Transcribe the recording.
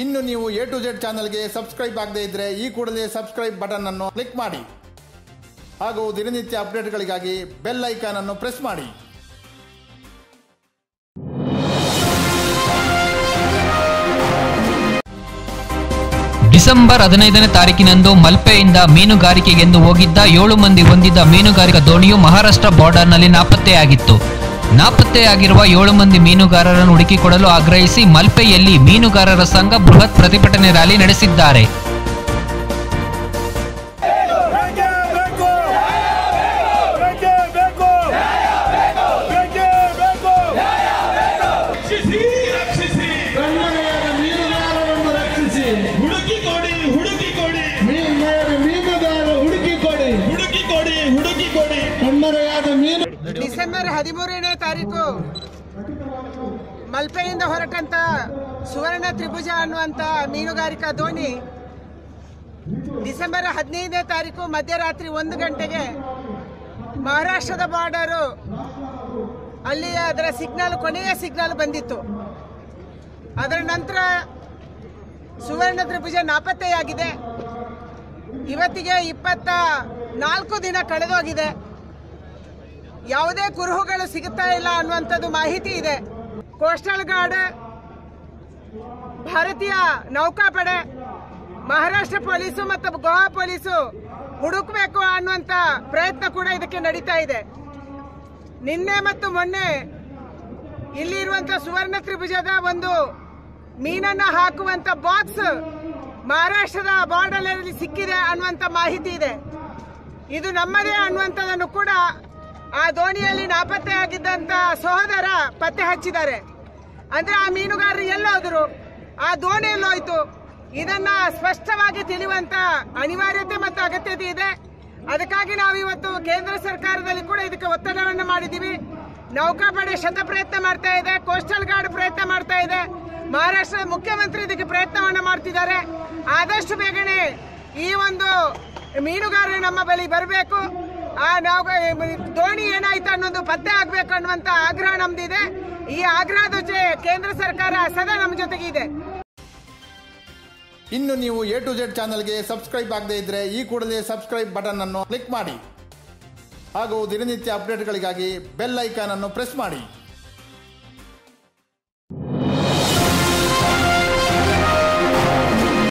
ಇನ್ನು ನೀವು A to Z ಚಾನಲ್ಗೆ ಸಬ್ಸ್ಕ್ರೈಬ್ ಆಗದೇ ಇದ್ದರೆ ಈ ಕೂಡಲೇ ಸಬ್ಸ್ಕ್ರೈಬ್ ಬಟನ್ ಅನ್ನು ಕ್ಲಿಕ್ ಮಾಡಿ. ಹಾಗೂ ದಿನನಿತ್ಯ ಅಪ್ಡೇಟ್ಗಳಿಗಾಗಿ ಬೆಲ್ ಐಕಾನ್ ಅನ್ನು ಪ್ರೆಸ್ ಮಾಡಿ. ಡಿಸೆಂಬರ್ ಹದಿನೈದನೇ ತಾರೀಕಿನಂದು ಮಲ್ಪೆಯಿಂದ ಮೀನುಗಾರಿಕೆಗೆಂದು ಹೋಗಿದ್ದ ಏಳು ಮಂದಿ ಹೊಂದಿದ್ದ ಮೀನುಗಾರಿಕಾ ದೋಣಿಯು ಮಹಾರಾಷ್ಟ್ರ ಬಾರ್ಡರ್ನಲ್ಲಿ ನಾಪತ್ತೆಯಾಗಿತ್ತು. ನಾಪತ್ತೆಯಾಗಿರುವ ಏಳು ಮಂದಿ ಮೀನುಗಾರರನ್ನು ಹುಡುಕಿಕೊಡಲು ಆಗ್ರಹಿಸಿ ಮಲ್ಪೆಯಲ್ಲಿ ಮೀನುಗಾರರ ಸಂಘ ಬೃಹತ್ ಪ್ರತಿಭಟನೆ ರ್ಯಾಲಿ ನಡೆಸಿದ್ದಾರೆ. ಹುಡುಕಿ ಕೊಡಿ ಹುಡುಕಿ ಕೊಡಿ. ಡಿಸೆಂಬರ್ ಹದಿಮೂರನೇ ತಾರೀಕು ಮಲ್ಪೆಯಿಂದ ಹೊರಟಂತ ಸುವರ್ಣ ತ್ರಿಭುಜ ಅನ್ನುವಂತ ಮೀನುಗಾರಿಕಾ ದೋಣಿ ಡಿಸೆಂಬರ್ ಹದಿನೈದನೇ ತಾರೀಕು ಮಧ್ಯರಾತ್ರಿ ಒಂದು ಗಂಟೆಗೆ ಮಹಾರಾಷ್ಟ್ರದ ಬಾರ್ಡರು ಅಲ್ಲಿ ಅದರ ಸಿಗ್ನಲ್, ಕೊನೆಯ ಸಿಗ್ನಲ್ ಬಂದಿತ್ತು. ಅದರ ನಂತರ ಸುವರ್ಣ ತ್ರಿಭುಜ ನಾಪತ್ತೆಯಾಗಿದೆ. ಇವತ್ತಿಗೆ ಇಪ್ಪತ್ತ ನಾಲ್ಕು ದಿನ ಕಳೆದೋಗಿದೆ. ಯಾವುದೇ ಕುರುಹುಗಳು ಸಿಗುತ್ತಾ ಇಲ್ಲ ಅನ್ನುವಂಥದ್ದು ಮಾಹಿತಿ ಇದೆ. ಕೋಸ್ಟಲ್ ಗಾರ್ಡ್ ಭಾರತೀಯ ನೌಕಾಪಡೆ, ಮಹಾರಾಷ್ಟ್ರ ಪೊಲೀಸು ಮತ್ತು ಗೋವಾ ಪೊಲೀಸು ಹುಡುಕಬೇಕು ಅನ್ನುವಂತ ಪ್ರಯತ್ನ ಕೂಡ ಇದಕ್ಕೆ ನಡೀತಾ ಇದೆ. ನಿನ್ನೆ ಮತ್ತು ಮೊನ್ನೆ ಇಲ್ಲಿರುವಂತ ಸುವರ್ಣ ತ್ರಿಭುಜದ ಒಂದು ಮೀನನ್ನ ಹಾಕುವಂತ ಬಾಕ್ಸ್ ಮಹಾರಾಷ್ಟ್ರದ ಬಾರ್ಡರ್ ಸಿಕ್ಕಿದೆ ಅನ್ನುವಂತ ಮಾಹಿತಿ ಇದೆ. ಇದು ನಮ್ಮದೇ ಅನ್ನುವಂಥದ್ದನ್ನು ಕೂಡ ಆ ದೋಣಿಯಲ್ಲಿ ನಾಪತ್ತೆಯಾಗಿದ್ದಂತ ಸಹೋದರ ಪತ್ತೆ ಹಚ್ಚಿದ್ದಾರೆ. ಅಂದ್ರೆ ಆ ಮೀನುಗಾರರು ಎಲ್ಲೋದ್ರು, ಆ ದೋಣಿ ಎಲ್ಲೋಯ್ತು. ಇದನ್ನ ಸ್ಪಷ್ಟವಾಗಿ ತಿಳಿಯುವಂತ ಅನಿವಾರ್ಯತೆ ಮತ್ತು ಅಗತ್ಯತೆ ಇದೆ. ಅದಕ್ಕಾಗಿ ನಾವು ಇವತ್ತು ಕೇಂದ್ರ ಸರ್ಕಾರದಲ್ಲಿ ಕೂಡ ಇದಕ್ಕೆ ಒತ್ತಡವನ್ನು ಮಾಡಿದ್ದೀವಿ. ನೌಕಾಪಡೆ ಶತ ಪ್ರಯತ್ನ ಮಾಡ್ತಾ ಇದೆ, ಕೋಸ್ಟಲ್ ಗಾರ್ಡ್ ಪ್ರಯತ್ನ ಮಾಡ್ತಾ ಇದೆ. ಮಹಾರಾಷ್ಟ್ರದ ಮುಖ್ಯಮಂತ್ರಿ ಇದಕ್ಕೆ ಪ್ರಯತ್ನವನ್ನು ಮಾಡ್ತಿದ್ದಾರೆ. ಆದಷ್ಟು ಬೇಗನೆ ಈ ಒಂದು ಮೀನುಗಾರರು ನಮ್ಮ ಬಳಿ ಬರಬೇಕು. ಆ, ನಾವು ದೋಣಿ ಏನಾಯ್ತು ಅನ್ನೋದು ಪತ್ತೆ ಆಗ್ಬೇಕು ಅನ್ನುವಂತ ಆಗ್ರಹ ನಮ್ದಿದೆ. ಈ ಆಗ್ರಹದ ಕೇಂದ್ರ ಸರ್ಕಾರ ಸದಾ ನಮ್ಮ ಜೊತೆಗೆ ಇದೆ. ಇನ್ನು ನೀವು ಎ ಟು ಜೆಡ್ ಚಾನಲ್ಗೆ ಸಬ್ಸ್ಕ್ರೈಬ್ ಆಗದೇ ಇದ್ರೆ ಈ ಕೂಡಲೇ ಸಬ್ಸ್ಕ್ರೈಬ್ ಬಟನ್ ಅನ್ನು ಕ್ಲಿಕ್ ಮಾಡಿ. ಹಾಗೂ ದಿನನಿತ್ಯ ಅಪ್ಡೇಟ್ಗಳಿಗಾಗಿ ಬೆಲ್ ಐಕಾನ್ ಅನ್ನು ಪ್ರೆಸ್ ಮಾಡಿ.